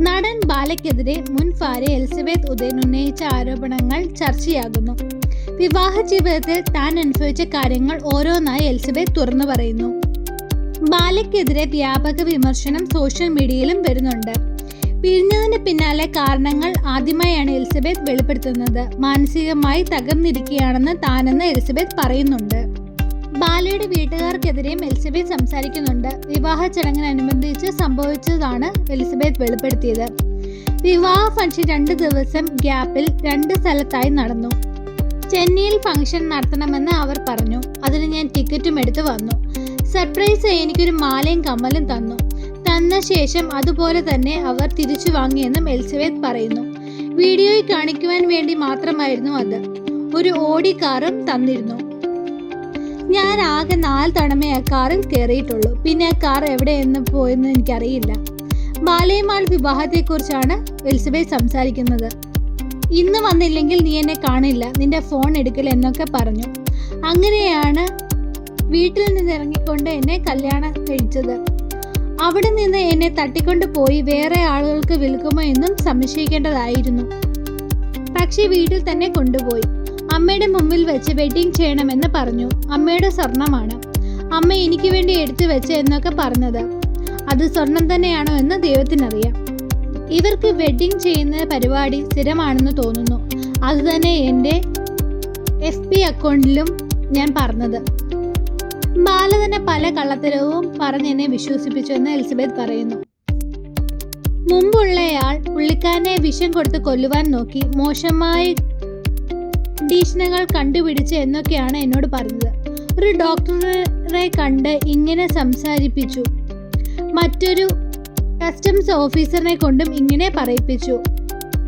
നടൻ ബാലയ്ക്കെതിരെ മുൻ ഭാര്യ എലിസബത്ത് ഉദയൻ ഉന്നയിച്ച ആരോപണങ്ങൾ ചർച്ചയാകുന്നു. വിവാഹ ജീവിതത്തിൽ താൻ അനുഭവിച്ച കാര്യങ്ങൾ ഓരോന്നായി എലിസബത്ത് തുറന്നു പറയുന്നു. ബാലയ്ക്കെതിരെ വ്യാപക വിമർശനം സോഷ്യൽ മീഡിയയിലും വരുന്നുണ്ട്. പിരിഞ്ഞതിന് പിന്നാലെ കാരണങ്ങൾ ആദ്യമായാണ് എലിസബത്ത് വെളിപ്പെടുത്തുന്നത്. മാനസികമായി തകർന്നിരിക്കുകയാണെന്ന് താനെന്ന് എലിസബത്ത് പറയുന്നുണ്ട്. ബാലയുടെ വീട്ടുകാർക്കെതിരെ എലിസബത്ത് സംസാരിക്കുന്നുണ്ട്. വിവാഹ ചടങ്ങിനനുബന്ധിച്ച് സംഭവിച്ചതാണ് എലിസബത്ത് വെളിപ്പെടുത്തിയത്. വിവാഹ ഫംഗ്ഷൻ രണ്ട് ദിവസം ഗ്യാപ്പിൽ രണ്ട് സ്ഥലത്തായി നടന്നു. ചെന്നൈയിൽ ഫംഗ്ഷൻ നടത്തണമെന്ന് അവർ പറഞ്ഞു. അതിന് ഞാൻ ടിക്കറ്റും എടുത്തു വന്നു. സർപ്രൈസ് എനിക്കൊരു മാലയും കമ്മലും തന്നു. തന്ന ശേഷം അതുപോലെ തന്നെ അവർ തിരിച്ചു വാങ്ങിയെന്നും എലിസബത്ത് പറയുന്നു. വീഡിയോയിൽ കാണിക്കുവാൻ വേണ്ടി മാത്രമായിരുന്നു അത്. ഒരു ഓടി കാറും തന്നിരുന്നു. ഞാൻ ആകെ നാല് തവണമേ ആ കാറിൽ കയറിയിട്ടുള്ളൂ. പിന്നെ ആ കാർ എവിടെയെന്ന് പോയെന്ന് എനിക്കറിയില്ല. ബാലയമാൾ വിവാഹത്തെക്കുറിച്ചാണ് എലിസബത്ത് സംസാരിക്കുന്നത്. ഇന്ന് വന്നില്ലെങ്കിൽ നീ എന്നെ കാണില്ല. നിന്റെ ഫോൺ എടുക്കില്ല എന്നൊക്കെ പറഞ്ഞു. അങ്ങനെയാണ് വീട്ടിൽ നിന്ന് ഇറങ്ങിക്കൊണ്ട് എന്നെ കല്യാണം കഴിച്ചത്. അവിടെ നിന്ന് എന്നെ തട്ടിക്കൊണ്ട് പോയി വേറെ ആളുകൾക്ക് വിൽക്കുമോ എന്നും സംശയിക്കേണ്ടതായിരുന്നു. പക്ഷേ വീട്ടിൽ തന്നെ കൊണ്ടുപോയി. അമ്മയുടെ മുമ്പിൽ വെച്ച് വെഡിങ് ചെയ്യണമെന്ന് പറഞ്ഞു. അമ്മയുടെ സ്വർണമാണ്. അമ്മ എനിക്ക് വേണ്ടി എടുത്തു വെച്ച് എന്നൊക്കെ പറഞ്ഞത്. അത് സ്വർണം തന്നെയാണോ എന്ന് ദൈവത്തിനറിയാം. ഇവർക്ക് വെഡിങ് ചെയ്യുന്ന പരിപാടി സ്ഥിരമാണെന്ന് തോന്നുന്നു. അതുതന്നെ എന്റെ എഫ് ബി അക്കൗണ്ടിലും ഞാൻ പറഞ്ഞത്. ബാല തന്നെ പല കള്ളത്തരവും പറഞ്ഞ് എന്നെ വിശ്വസിപ്പിച്ചു എന്ന് എലിസബത്ത് പറയുന്നു. മുമ്പുള്ളയാൾ പുള്ളിക്കാരനെ വിഷം കൊടുത്ത് കൊല്ലുവാൻ നോക്കി മോശമായ കണ്ടീഷനുകൾ കണ്ടുപിടിച്ച് എന്നൊക്കെയാണ് എന്നോട് പറഞ്ഞത്. ഒരു ഡോക്ടറെ കണ്ട് ഇങ്ങനെ സംസാരിപ്പിച്ചു. മറ്റൊരു കസ്റ്റംസ് ഓഫീസറിനെ കൊണ്ടും ഇങ്ങനെ പറയിപ്പിച്ചു.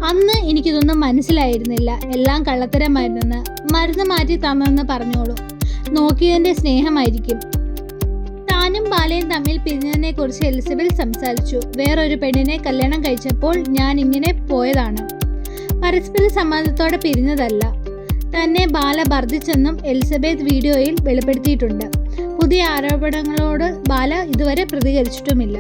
അന്ന് എനിക്കിതൊന്നും മനസ്സിലായിരുന്നില്ല. എല്ലാം കള്ളത്തരമായിരുന്നെന്ന്. മരുന്ന് മാറ്റി തന്നെന്ന് പറഞ്ഞോളൂ. നോക്കിയതിന്റെ സ്നേഹമായിരിക്കും. താനും ബാലയും തമ്മിൽ പിരിഞ്ഞതിനെ കുറിച്ച് എലിസബത്ത് സംസാരിച്ചു. വേറൊരു പെണ്ണിനെ കല്യാണം കഴിച്ചപ്പോൾ ഞാൻ ഇങ്ങനെ പോയതാണ്. പരസ്പര സമ്മതത്തോടെ പിരിഞ്ഞതല്ല. തന്നെ ബാല വർദ്ധിച്ചെന്നും എലിസബത്ത് വീഡിയോയിൽ വെളിപ്പെടുത്തിയിട്ടുണ്ട്. പുതിയ ആരോപണങ്ങളോട് ബാല ഇതുവരെ പ്രതികരിച്ചിട്ടുമില്ല.